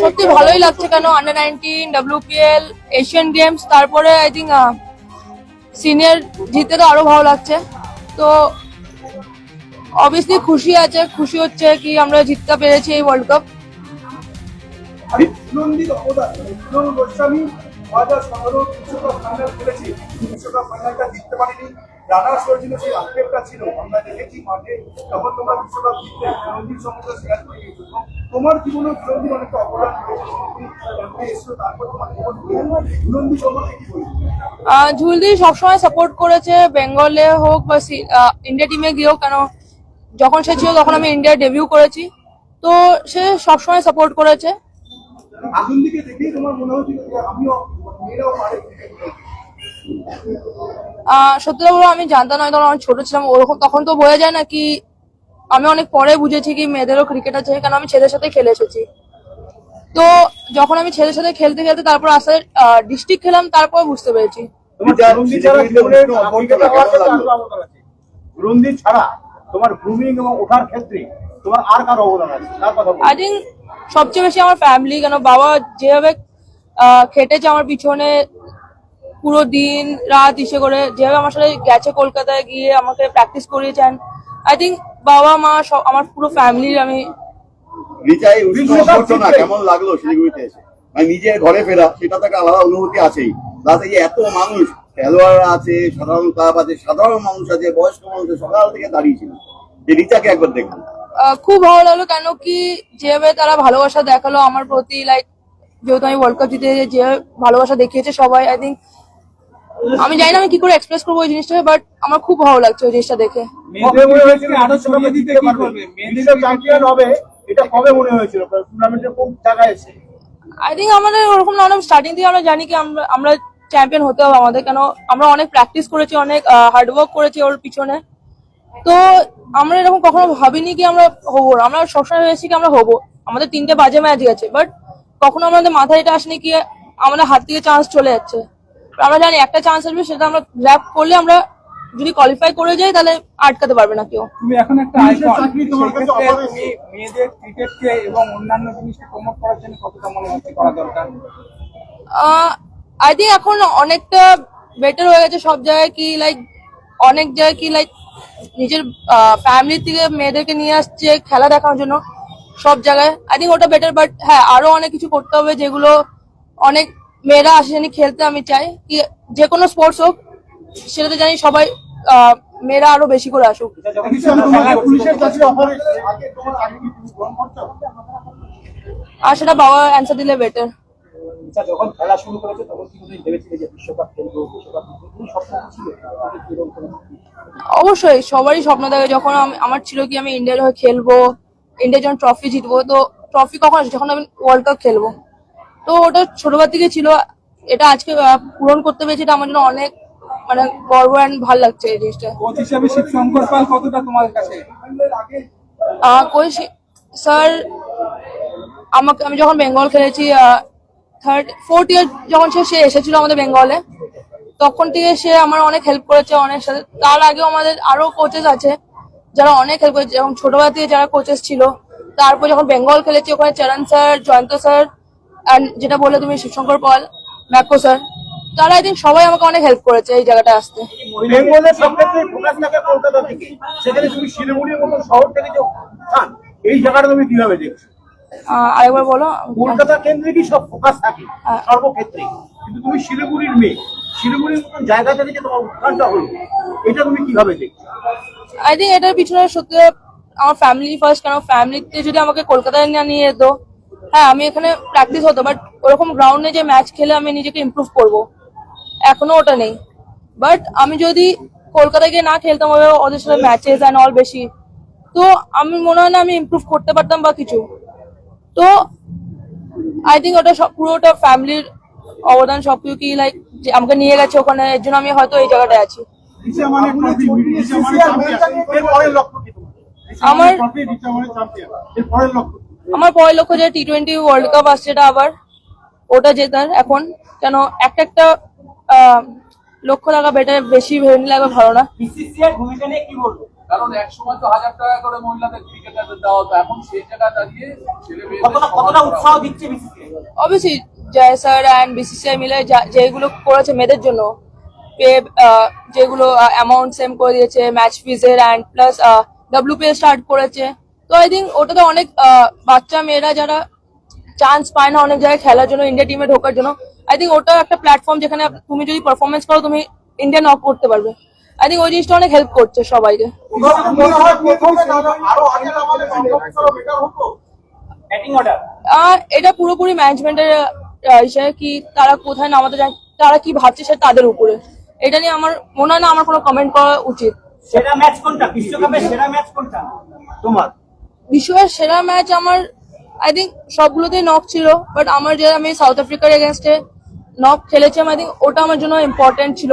সত্যি ভালোই লাগছে কেন? Under nineteen WPL Asian games তারপরে আই থিঙ্ক সিনিয়র জিতে তো আরও ভালো লাগছে। তো অবভিয়াসলি খুশি আছে খুশি হচ্ছে কি আমরা জিততে পেরেছি এই ওয়ার্ল্ড কাপ গোস্বামী বিশ্বকাপ ফাইনালটা জিততে পারিনি। রানার্স হয়েছিল সেই আপডেটটা ছিল আমরা দেখেছি মাঠে তখন তোমরা বিশ্বকাপ জিততে বিনন্দির সম্বন্ধে শেয়ার করে গিয়েছো তো তোমার জীবনে অনেকটা অবদান রয়েছে তুমি ক্যাম্পে এসছো তারপর তোমার জীবন কি বলব? ঝুলদি সবসময় সাপোর্ট করেছে বেঙ্গলে হোক বা ইন্ডিয়া টিমে গিয়েও কেন যখন সে ছিল তখন আমি ইন্ডিয়া ডেবিউ করেছি। তো সে সবসময় সাপোর্ট করেছে। বিনন্দিকে দেখেই তোমার মনে হচ্ছিল যে আমিও মেয়েরাও পারে আহ, সত্যি কথা আমি জানতাম না তখন আমি ছোট ছিলাম ওরকম তখন তো বোঝা যায় না কি আমি অনেক পরে বুঝেছি কি মেয়েদেরও ক্রিকেট আছে কেন আমি ছেলের সাথে খেলে এসেছি। তো যখন আমি ছেলের সাথে খেলতে খেলতে তারপর আস্তে ডিস্ট্রিক্ট খেলাম তারপর বুঝতে পেরেছি। ছাড়া জীবনের ক্রিকেটে হওয়ার ক্ষেত্রে আরও অবদান আছে গ্রুন্দি ছাড়া তোমার গ্রুমিং এবং ওঠার ক্ষেত্রে তোমার আর কার অবদান আছে? তার কথা আই থিঙ্ক সবচেয়ে বেশি আমার ফ্যামিলি কেন বাবা যেভাবে আহ, খেটেছে আমার পিছনে পুরো দিন রাত ইসে করে যেভাবে আমার সাথে গেছে কলকাতায় গিয়ে আমাকে প্র্যাকটিস করিয়েছেন। আই থিঙ্ক বাবা মা সব আমার পুরো ফ্যামিলির আমি রিচাই। কেমন লাগল শিলিগুড়িতে এসে? মানে নিজের ঘরে ফেরা সেটা তো একটা আলাদা অনুভূতি আছেই। এই যে এত মানুষ খেলোয়াড়রা আছে সাধারণ ক্লাব আছে সাধারণ মানুষ আছে বয়স্ক মানুষ সকাল থেকে দাঁড়িয়েছিল। যে রিচাকে একবার আহ, খুব ভালো লাগল কেন কি যেভাবে তারা ভালোবাসা দেখাল আমার প্রতি লাইক যেহেতু আমি ওয়ার্ল্ড কাপ জিতে যে ভালোবাসা দেখিয়েছে সবাই আই থিঙ্ক আমি জানি না আমি কি করে এক্সপ্রেস করব ওই জিনিসটা বাট আমার খুব ভালো লাগছে ওই জিনিসটা দেখে। আই থিঙ্ক আমাদের ওরকম না স্টার্টিং থেকে আমরা জানি কি আমরা আমরা চ্যাম্পিয়ন হতে হবে আমাদের কেন আমরা অনেক প্র্যাকটিস করেছি অনেক হার্ডওয়ার্ক করেছি ওর পিছনে। তো আমরা এরকম কখনো ভাবিনি কি আমরা হব। আমরা সবসময় ভেবেছি কি আমরা হব। আমাদের তিনটে বাজে ম্যাচ গেছে বাট কখনো আমাদের মাথায় এটা আসেনি কি আমাদের হাত থেকে চান্স চলে যাচ্ছে। আমরা জানি একটা চান্স আসবে সেটা আমরা গ্র্যাপ করলে আমরা যদি কোয়ালিফাই করে যাই তাহলে আটকাতে পারবে না কেউ। তুমি এখন একটা আইকন চাকরি তোমার কাছে সেক্ষেত্রে অফার তুমি মেয়েদের ক্রিকেটকে এবং অন্যান্য জিনিসকে প্রমোট করার জন্য কতটা মনে হচ্ছে করা দরকার? আই থিঙ্ক এখন অনেকটা বেটার হয়ে গেছে সব জায়গায় কি লাইক অনেক জায়গায় কি লাইক নিজের ফ্যামিলি থেকে মেয়েদেরকে নিয়ে আসছে খেলা দেখানোর জন্য সব জায়গায়। আই থিঙ্ক ওটা বেটার বাট হ্যাঁ আরও অনেক কিছু করতে হবে যেগুলো অনেক মেয়েরা আসে জানি খেলতে আমি চাই কি যে কোনো স্পোর্টস হোক সেটাতে জানি সবাই আহ, মেয়েরা আরও বেশি করে আসুক। আর সেটা বাবা অ্যান্সার দিলে বেটার আচ্ছা যখন খেলা শুরু করেছে তখন ভেবেছিলে যে বিশ্বকাপ খেলব বিশ্বকাপ জিতবো? তুমি স্বপ্ন ছিল? তোমাকে কি এরকম কোনো অবশ্যই সবারই স্বপ্ন থাকে। যখন আমার ছিল কি আমি ইন্ডিয়ার হয়ে খেলব ইন্ডিয়া যখন ট্রফি জিতবো তো ট্রফি কখন আসে? যখন আমি ওয়ার্ল্ড কাপ খেলব। তো ওটা ছোটবার থেকে ছিল। এটা আজকে পূরণ করতে পেরেছি এটা আমার জন্য অনেক মানে গর্ব অ্যান্ড ভালো লাগছে এই জিনিসটা। কোচ হিসেবে শিবশঙ্কর পাল কতটা তোমার কাছে? কোচ স্যার আমাকে আমি যখন বেঙ্গল খেলেছি থার্ড ফোর্থ ইয়ার যখন সে সে এসেছিল আমাদের বেঙ্গলে তখন থেকে সে আমার অনেক হেল্প করেছে অনেক সাথে। তার আগেও আমাদের আরও কোচেস আছে যারা অনেক হেল্প করেছে। যেমন ছোটবেলা থেকে যারা কোচেস ছিল তারপর যখন বেঙ্গল খেলেছি ওখানে চরণ স্যার জয়ন্ত স্যার যেটা বললে তুমি শিবশঙ্কর পাল ম্যাকো স্যার তারা থিঙ্ক সবাই আমাকে অনেক হেল্প করেছে এই জায়গাটা আসতে। বেঙ্গলের ফোকাস থাকে কলকাতা থেকে সেখানে তুমি শিলিগুড়ির মতো শহর থেকে যে স্থান এই জায়গাটা তুমি কীভাবে দেখছ? আরেকবার বলো কলকাতা কেন্দ্রিকই সব ফোকাস থাকে। সর্বক্ষেত্রে। কিন্তু তুমি শিলিগুড়ির মেয়ে শিলিগুড়ির মতন জায়গা থেকে যে তোমার উত্থানটা হলো এটা তুমি কীভাবে দেখছ? আই থিঙ্ক এটার পিছনে সত্যি আমার ফ্যামিলি ফার্স্ট কেন ফ্যামিলিতে যদি আমাকে কলকাতায় না নিয়ে যেত হ্যাঁ আমি এখানে প্র্যাকটিস হতো বাট ওরকম গ্রাউন্ডে যে ম্যাচ খেলে আমি নিজেকে ইমপ্রুভ করব। এখনও ওটা নেই। বাট আমি যদি কলকাতায় গিয়ে না খেলতাম ওদের সাথে ম্যাচেস অ্যান্ড অল বেশি তো আমি মনে হয় না আমি ইমপ্রুভ করতে পারতাম বা কিছু। তো আই থিঙ্ক ওটা সব পুরোটা ফ্যামিলির অবদান সবকিছু কি লাইক যে আমাকে নিয়ে গেছে ওখানে এর জন্য আমি হয়তো এই জায়গাটায় আছি। আমার লক্ষ্য? আমার পরের লক্ষ্য যে টি টোয়েন্টি ওয়ার্ল্ড কাপ আসছে এটা আবার ওটা জেতার এখন। কেন একটা একটা লক্ষ টাকা বেটার বেশি ভেবে নিলে একবার ভালো না। বিসিসিআই ভূমিকা নিয়ে কি বলব? কারণ এক সময় তো হাজার টাকা করে মহিলাদের ক্রিকেটারদের দেওয়া হতো এখন সেই জায়গা দাঁড়িয়ে ছেলে কতটা কতটা উৎসাহ দিচ্ছে BCCI obviously Jay sir and BCCI মিলে যা- যেগুলো করেছে মেয়েদের জন্য পে যেগুলো অ্যামাউন্ট সেম করে দিয়েছে ম্যাচ ফিজের অ্যান্ড প্লাস ডাব্লিউপিএল স্টার্ট করেছে। তো আই থিঙ্ক ওটাতে অনেক আহ, বাচ্চা মেয়েরা যারা চান্স পায় না অনেক জায়গায় খেলার জন্য ইন্ডিয়া টিমে ঢোকার জন্য আই থিঙ্ক ওটা একটা প্ল্যাটফর্ম যেখানে তুমি যদি পারফরমেন্স করো তুমি ইন্ডিয়া নক করতে পারবে। আই থিঙ্ক ওই জিনিসটা অনেক হেল্প করছে সবাইকে। আরও আগে আমাদের সংখ্যা বেটার হতো ব্যাটিং অর্ডার আহ, এটা পুরোপুরি ম্যানেজমেন্টের ইসে কি তারা কোথায় নামাতে যায় তারা কি ভাবছে সেটা তাদের উপরে। এটা নিয়ে আমার মনে হয় না আমার কোনো কমেন্ট করা উচিত। সেরা ম্যাচ কোনটা? বিশ্বকাপের সেরা ম্যাচ কোনটা? তোমার? বিশ্বের সেরা ম্যাচ আমার আই থিঙ্ক সবগুলোতেই নক ছিল বাট আমার যে আমি সাউথ আফ্রিকার এগেনস্টে নক খেলেছিলাম আই থিঙ্ক ওটা আমার জন্য ইম্পর্টেন্ট ছিল।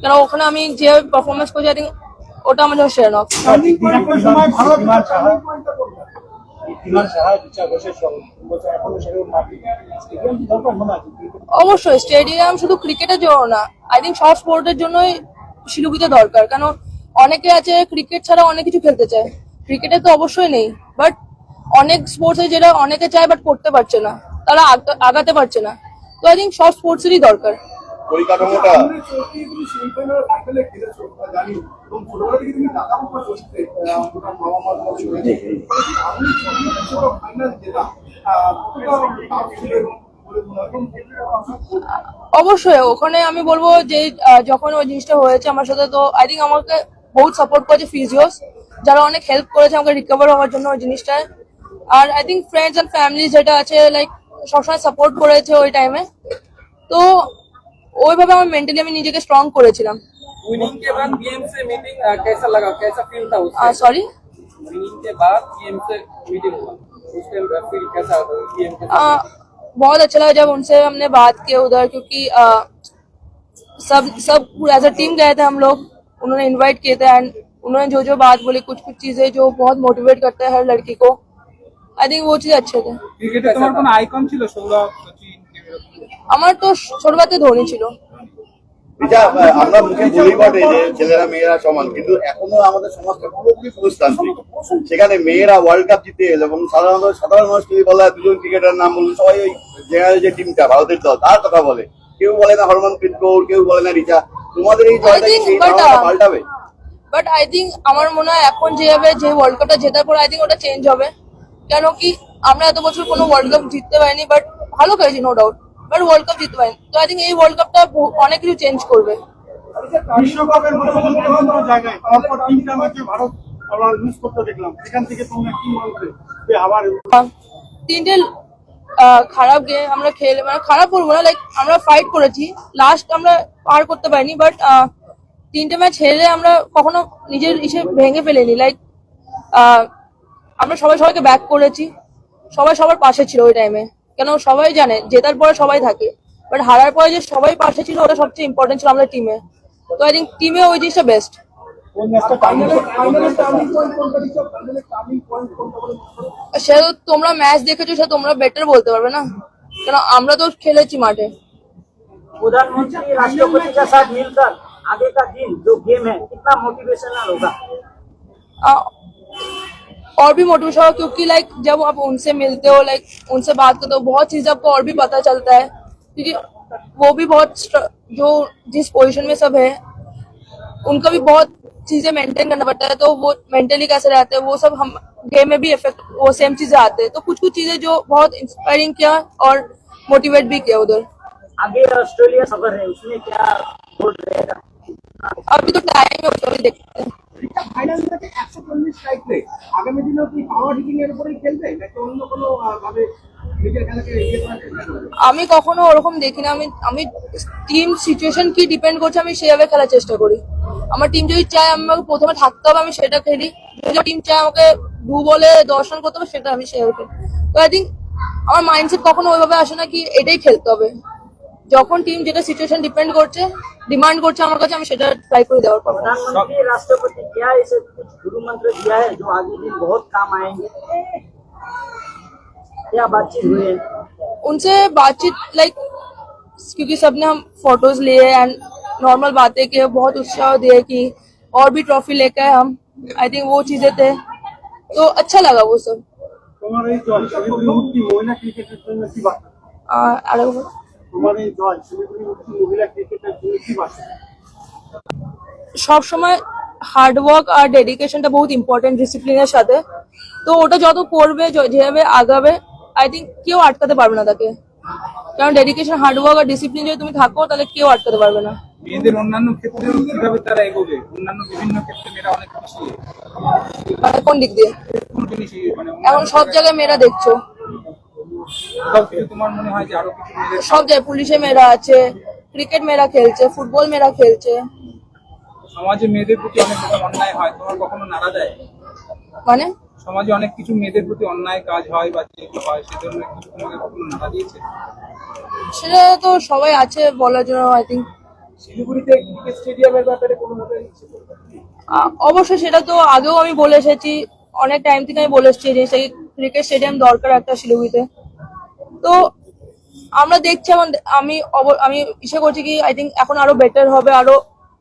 কারণ ওখানে আমি যেভাবে পারফরমেন্স করছি আই থিঙ্ক ওটা আমার জন্য সেরা নক অবশ্যই স্টেডিয়াম শুধু ক্রিকেটের জন্য না আই থিঙ্ক সব স্পোর্টের জন্যই শিলুপিতে দরকার। কেন অনেকে আছে ক্রিকেট ছাড়া অনেক কিছু খেলতে চায়। ক্রিকেটে তো অবশ্যই নেই বাট অনেক স্পোর্টসে যেটা অনেকে চায় বাট করতে পারছে না তারা আগাতে পারছে না। তো আই থিঙ্ক সব স্পোর্টসেরই দরকার। পরিকাঠামোটা অবশ্যই ওখানে আমি বলব যে যখন ওই জিনিসটা হয়েছে আমার সাথে তো আই থিঙ্ক আমাকে বহুত সাপোর্ট করেছে ফিজিওস যারা অনেক হেল্প করেছে আমাকে রিকভার হওয়ার জন্য ওই জিনিসটায় আর I think friends and family যেটা আছে লাইক সবসময় সাপোর্ট করেছে ওই টাইমে তো ওইভাবে আমার মেন্টালি আমি নিজেকে স্ট্রং করেছিলাম विनिंग के बाद गेम से मीटिंग कैसा लगा कैसा फील था उससे सॉरी विनिंग के बाद गेम से मीटिंग हुआ उस टाइम फील कैसा था गेम के आ, बहुत अच्छा लगा जब उनसे हमने बात की उधर क्योंकि आ, सब सब एज अ टीम गए थे हम लोग उन्होंने इनवाइट किए थे एंड उन्होंने जो जो बात बोली कुछ कुछ चीजें जो बहुत मोटिवेट करते हैं हर लड़की को आई थिंक वो चीज अच्छे थे ক্রিকেটে তোমার কোনো আইকন ছিল সৌরভ সচিন আমার তো ছোটবাতে ধোনি ছিল এটা আহ, আমরা মুখে বলি বটে যে ছেলেরা মেয়েরা সমান কিন্তু এখনো আমাদের সমাজটা পুরোপুরি পুরুষতান্ত্রিক সেখানে মেয়েরা ওয়ার্ল্ড কাপ জিতে এলো এবং সাধারণত সাধারণ মানুষ যদি বলা হয় দুজন ক্রিকেটার নাম বলুন সবাই ওই জেনারেল যে টিমটা ভারতের দল তার কথা বলে কেউ বলে না হরমনপ্রীত কৌর কেউ বলে না রিচা তোমাদের এই জয়টা কি think, সেই but, ধারণাটা uh, পাল্টাবে বাট আই থিঙ্ক আমার মনে হয় এখন যেভাবে যে ওয়ার্ল্ড কাপটা জেতার পর আই থিঙ্ক ওটা চেঞ্জ হবে। কেন কি আমরা এত বছর কোনো ওয়ার্ল্ড কাপ জিততে পারিনি বাট ভালো খেলেছি no doubt but world cup জিততে পারিনি। তো আই থিঙ্ক এই ওয়ার্ল্ড কাপটা অনেক কিছু চেঞ্জ করবে। বিশ্বকাপের জায়গায় তারপর তিনটা ম্যাচে ভারত আমরা লুজ করতে দেখলাম। সেখান থেকে তুমি কি বলতে যে আবার তিনটে আহ, খারাপ গেম আমরা খেলে মানে খারাপ বলব না লাইক আমরা ফাইট করেছি। লাস্ট আমরা পার করতে পারিনি বাট তিনটে ম্যাচ হেরে আমরা কখনো নিজের ইসে ভেঙে ফেলেনি। লাইক আমরা সবাই সবাইকে ব্যাক করেছি। সবাই সবার পাশে ছিল ওই টাইমে কেন সবাই জানে জেতার পরে সবাই থাকে। বাট হারার পরে যে সবাই পাশে ছিল ওটা সবচেয়ে ইম্পর্টেন্ট ছিল আমাদের টিমে তো আই থিঙ্ক টিমে ওই জিনিসটা বেস্ট সে তোমরা ম্যাচ দেখেছ সে তোমরা বেটার বলতে পারবে না। কেন আমরা তো খেলেছি মাঠে। প্রধানমন্ত্রী রাষ্ট্রপতি आगे का दिन जो गेम है कितना मोटिवेशनल होगा? और भी मोटिवेशन होगा क्योंकि लाइक जब आप उनसे मिलते हो लाइक उनसे बात करते हो बहुत चीज़ आपको और भी पता चलता है। क्योंकि वो भी बहुत जो जिस पोजीशन में सब है उनका भी बहुत चीज़ें मेंटेन करना पड़ता है तो वो मेंटली कैसे रहते हैं वो सब हम गेम में भी इफ़ेक्ट वो सेम चीज़ें आते हैं। तो कुछ कुछ चीज़ें जो बहुत इंस्पायरिंग किया और मोटिवेट भी किया उधर। आगे ऑस्ट्रेलिया सफ़र है उसमें क्या रहेगा আপনি তো আগামী কি পাওয়ার হিটিং এর খেলবে? নাকি অন্য কোনো ভাবে ইয়ে আমি কখনো ওরকম দেখি না। আমি আমি টিম সিচুয়েশন কি ডিপেন্ড করছে আমি সেভাবে খেলার চেষ্টা করি। আমার টিম যদি চায় আমাকে প্রথমে থাকতে হবে আমি সেটা খেলি। যদি টিম চায় আমাকে দু বলে দর্শন করতে হবে সেটা আমি সেভাবে খেলি। তো আই থিঙ্ক আমার মাইন্ডসেট কখনো ওইভাবে আসে না কি এটাই খেলতে হবে। যখন টিম যেটা সিচুয়েশন ডিপেন্ড করছে ডিমান্ড করছে আমার কাছে আমি সেটা ট্রাই করে দেওয়ার পাবো प्रधानमंत्री राष्ट्रपति क्या ऐसे कुछ गुरु मंत्र दिया है जो आगे दिन बहुत काम आएंगे क्या बातचीत हुई है उनसे बातचीत लाइक क्योंकि सबने हम फोटोज लिए एंड नॉर्मल बातें कि बहुत उत्साह दिए कि और भी ट्रॉफी लेकर आए हम आई थिंक वो चीजें थे तो अच्छा लगा वो सब তোমার এই জয় শিলিগুড়ি মুক্তি মহিলা ক্রিকেটের জন্য কি বার্তা আহ, আরেকবার বলো। তোমার এই জয় শিলিগুড়ি মহিলা ক্রিকেটের জন্য কি বার্তা সব সময় হার্ড ওয়ার্ক আর ডেডিকেশনটা বহুত ইম্পর্টেন্ট ডিসিপ্লিনের সাথে। তো ওটা যত করবে যেভাবে আগাবে আই থিঙ্ক কেউ আটকাতে পারবে না তাকে। কারণ ডেডিকেশন হার্ড ওয়ার্ক আর ডিসিপ্লিন যদি তুমি থাকো তাহলে কেউ আটকাতে পারবে না। মেয়েদের অন্যান্য ক্ষেত্রেও কীভাবে তারা এগোবে? অন্যান্য বিভিন্ন ক্ষেত্রে মেয়েরা অনেক বেশি মানে কোন দিক দিয়ে? মানে এখন সব জায়গায় মেয়েরা দেখছ। তোমার মনে হয় যে আরও কিছু সব জায়গায় পুলিশে মেয়েরা আছে ক্রিকেট মেয়েরা খেলছে ফুটবল মেয়েরা খেলছে। সমাজে মেয়েদের প্রতি অনেক অন্যায় হয় তোমার কখনো নাড়া দেয়? মানে? সমাজে অনেক কিছু মেয়েদের প্রতি অন্যায় কাজ হয় বা যেগুলো হয় সেজন্য তোমাকে কখনো নাড়া দিয়েছে? সেটা তো সবাই আছে বলার জন্য আই থিঙ্ক শিলিগুড়িতে ক্রিকেট স্টেডিয়ামের ব্যাপারে কোনো মতে অবশ্যই সেটা তো আগেও আমি বলে এসেছি অনেক টাইম থেকে আমি বলে এসেছি যে সেই ক্রিকেট স্টেডিয়াম দরকার একটা শিলিগুড়িতে। তো আমরা দেখছি আমার আমি আমি ইসে করছি কি আই থিঙ্ক এখন আরও বেটার হবে আরও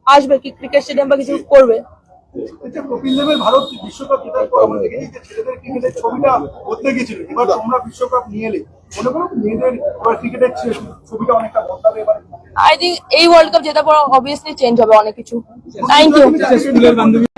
আসবে কি ক্রিকেট স্টেডিয়াম বা কিছু করবে। এই যে কপিল দেবের ভারত বিশ্বকাপ জেতার পর আমরা দেখেছি যে ছেলেদের ক্রিকেটের ছবিটা বদলে গেছিল এবার তোমরা বিশ্বকাপ নিয়ে এলে মনে করো মেয়েদের এবার ক্রিকেটের ছবিটা অনেকটা বদলাবে এবার? আই থিঙ্ক এই ওয়ার্ল্ড কাপ জেতার পর অবভিয়াসলি চেঞ্জ হবে অনেক কিছু। Thank you